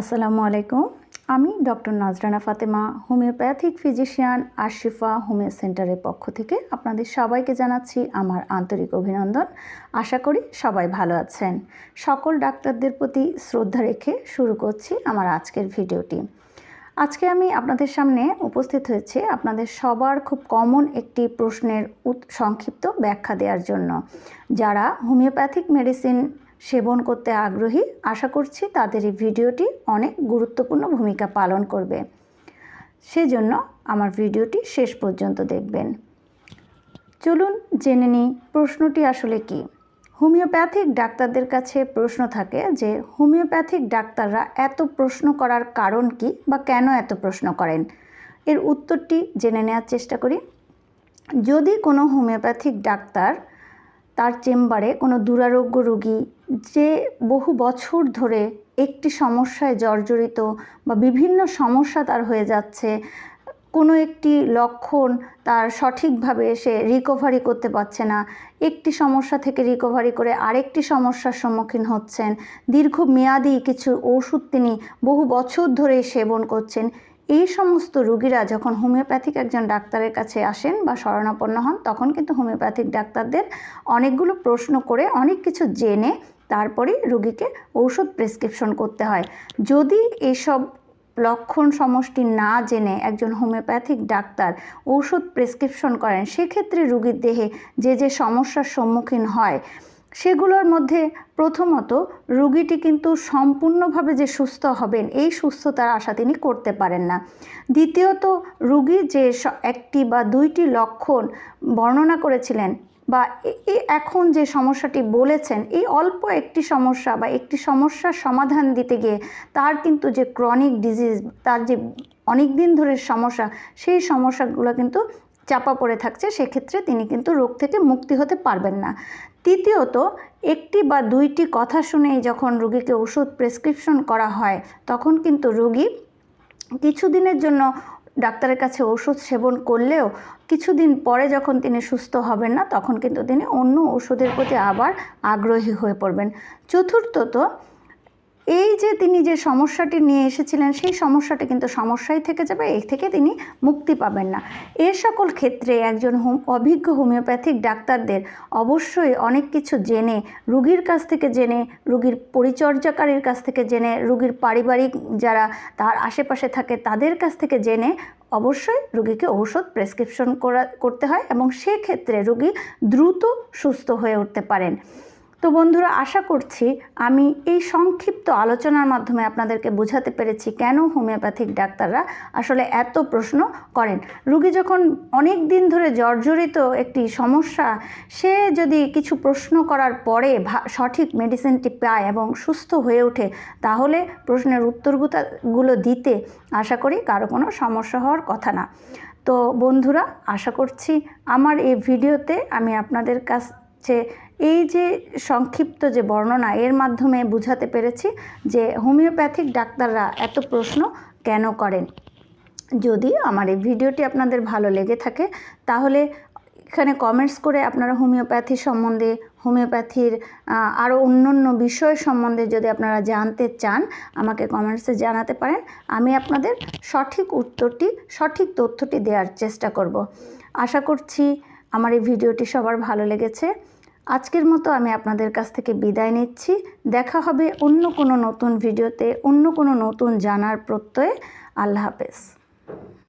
আসসালামু আলাইকুম। আমি doctor Nazrana Fatema, homeopathic physician Ashifa homeo সেন্টারের পক্ষ থেকে আপনাদের সবাইকে জানাচ্ছি আমার আন্তরিক অভিনন্দন। আশা করি সবাই ভালো আছেন। সকল ডাক্তারদের প্রতি শ্রদ্ধা রেখে শুরু করছি আমার আজকের ভিডিওটি। আজকে আমি আপনাদের সামনে উপস্থিত হয়েছে আপনাদের সবার খুব কমন একটি প্রশ্নের সংক্ষিপ্ত ব্যাখ্যা দেওয়ার জন্য, যারা হোমিওপ্যাথিক মেডিসিন সেবন করতে আগ্রহী, আশা করছি তাদের এই ভিডিওটি অনেক গুরুত্বপূর্ণ ভূমিকা পালন করবে। সেজন্য আমার ভিডিওটি শেষ পর্যন্ত দেখবেন। চলুন জেনে নিই প্রশ্নটি আসলে কি। হোমিওপ্যাথিক ডাক্তারদের কাছে প্রশ্ন থাকে যে, হোমিওপ্যাথিক ডাক্তাররা এত প্রশ্ন করার কারণ কি বা কেন এত প্রশ্ন করেন? এর উত্তরটি জেনে নেওয়ার চেষ্টা করি। যদি কোনো হোমিওপ্যাথিক ডাক্তার তার চেম্বারে কোনো দুরারোগ্য রোগী যে বহু বছর ধরে একটি সমস্যায় জর্জরিত বা বিভিন্ন সমস্যা তার হয়ে যাচ্ছে, কোনো একটি লক্ষণ তার সঠিকভাবে সে রিকভারি করতে পারছে না, একটি সমস্যা থেকে রিকভারি করে আরেকটি সমস্যার সম্মুখীন হচ্ছেন, দীর্ঘমেয়াদী কিছু ওষুধ তিনি বহু বছর ধরে সেবন করছেন এই সমস্ত রুগীরা যখন হোমিওপ্যাথিক একজন ডাক্তারের কাছে আসেন বা শরণাপন্ন হন, তখন কিন্তু হোমিওপ্যাথিক ডাক্তারদের অনেকগুলো প্রশ্ন করে অনেক কিছু জেনে তারপরে রুগীকে ঔষধ প্রেসক্রিপশন করতে হয়। যদি এসব লক্ষণ সমষ্টি না জেনে একজন হোমিওপ্যাথিক ডাক্তার ঔষধ প্রেসক্রিপশন করেন, সেক্ষেত্রে রুগীর দেহে যে যে সমস্যার সম্মুখীন হয় সেগুলোর মধ্যে প্রথমত রুগীটি কিন্তু সম্পূর্ণভাবে যে সুস্থ হবেন, এই সুস্থতার আশা তিনি করতে পারেন না। দ্বিতীয়ত, রুগী যে একটি বা দুইটি লক্ষণ বর্ণনা করেছিলেন বা এখন যে সমস্যাটি বলেছেন, এই অল্প একটি সমস্যা বা একটি সমস্যার সমাধান দিতে গিয়ে তার কিন্তু যে ক্রনিক ডিজিজ তার যে অনেক দিন ধরে সমস্যা, সেই সমস্যাগুলো কিন্তু চাপা পড়ে থাকছে, সেক্ষেত্রে তিনি কিন্তু রোগ থেকে মুক্তি হতে পারবেন না। তৃতীয়ত, একটি বা দুইটি কথা শুনেই যখন রোগীকে ওষুধ প্রেসক্রিপশন করা হয়, তখন কিন্তু রোগী কিছুদিনের জন্য ডাক্তারের কাছে ওষুধ সেবন করলেও কিছুদিন পরে যখন তিনি সুস্থ হবেন না, তখন কিন্তু তিনি অন্য ওষুধের প্রতি আবার আগ্রহী হয়ে পড়বেন। চতুর্থত এই যে তিনি যে সমস্যাটি নিয়ে এসেছিলেন, সেই সমস্যাটি কিন্তু সমস্যাই থেকে যাবে এই থেকে তিনি মুক্তি পাবেন না। এ সকল ক্ষেত্রে একজন হোম, অভিজ্ঞ হোমিওপ্যাথিক ডাক্তারদের অবশ্যই অনেক কিছু জেনে, রুগীর কাছ থেকে জেনে, রুগীর পরিচর্যাকারীর কাছ থেকে জেনে, রুগীর পারিবারিক যারা তার আশেপাশে থাকে তাদের কাছ থেকে জেনে অবশ্যই রুগীকে ঔষধ প্রেসক্রিপশন করা, করতে হয় এবং সেক্ষেত্রে রুগী দ্রুত সুস্থ হয়ে উঠতে পারেন। তো বন্ধুরা, আশা করছি আমি এই সংক্ষিপ্ত আলোচনার মাধ্যমে আপনাদেরকে বোঝাতে পেরেছি কেন হোমিওপ্যাথিক ডাক্তাররা আসলে এত প্রশ্ন করেন। রুগী যখন অনেক দিন ধরে জর্জরিত একটি সমস্যা, সে যদি কিছু প্রশ্ন করার পরে সঠিক মেডিসিনটি পায় এবং সুস্থ হয়ে ওঠে, তাহলে প্রশ্নের উত্তরগুলো দিতে আশা করি কারও কোনো সমস্যা হওয়ার কথা না। তো বন্ধুরা, আশা করছি আমার এই ভিডিওতে আমি আপনাদের কাছে এই যে সংক্ষিপ্ত যে বর্ণনা, এর মাধ্যমে বোঝাতে পেরেছি যে হোমিওপ্যাথিক ডাক্তাররা এত প্রশ্ন কেন করেন। যদি আমার এই ভিডিওটি আপনাদের ভালো লেগে থাকে, তাহলে এখানে কমেন্টস করে আপনারা হোমিওপ্যাথি সম্বন্ধে, হোমিওপ্যাথির আরও অন্য অন্য বিষয় সম্বন্ধে যদি আপনারা জানতে চান, আমাকে কমেন্টসে জানাতে পারেন। আমি আপনাদের সঠিক উত্তরটি, সঠিক তথ্যটি দেওয়ার চেষ্টা করব। আশা করছি আমার এই ভিডিওটি সবার ভালো লেগেছে। আজকের মতো আমি আপনাদের কাছ থেকে বিদায় নিচ্ছি। দেখা হবে অন্য কোনো নতুন ভিডিওতে, অন্য কোনো নতুন জানার প্রত্যয়ে। আল্লাহ হাফেজ।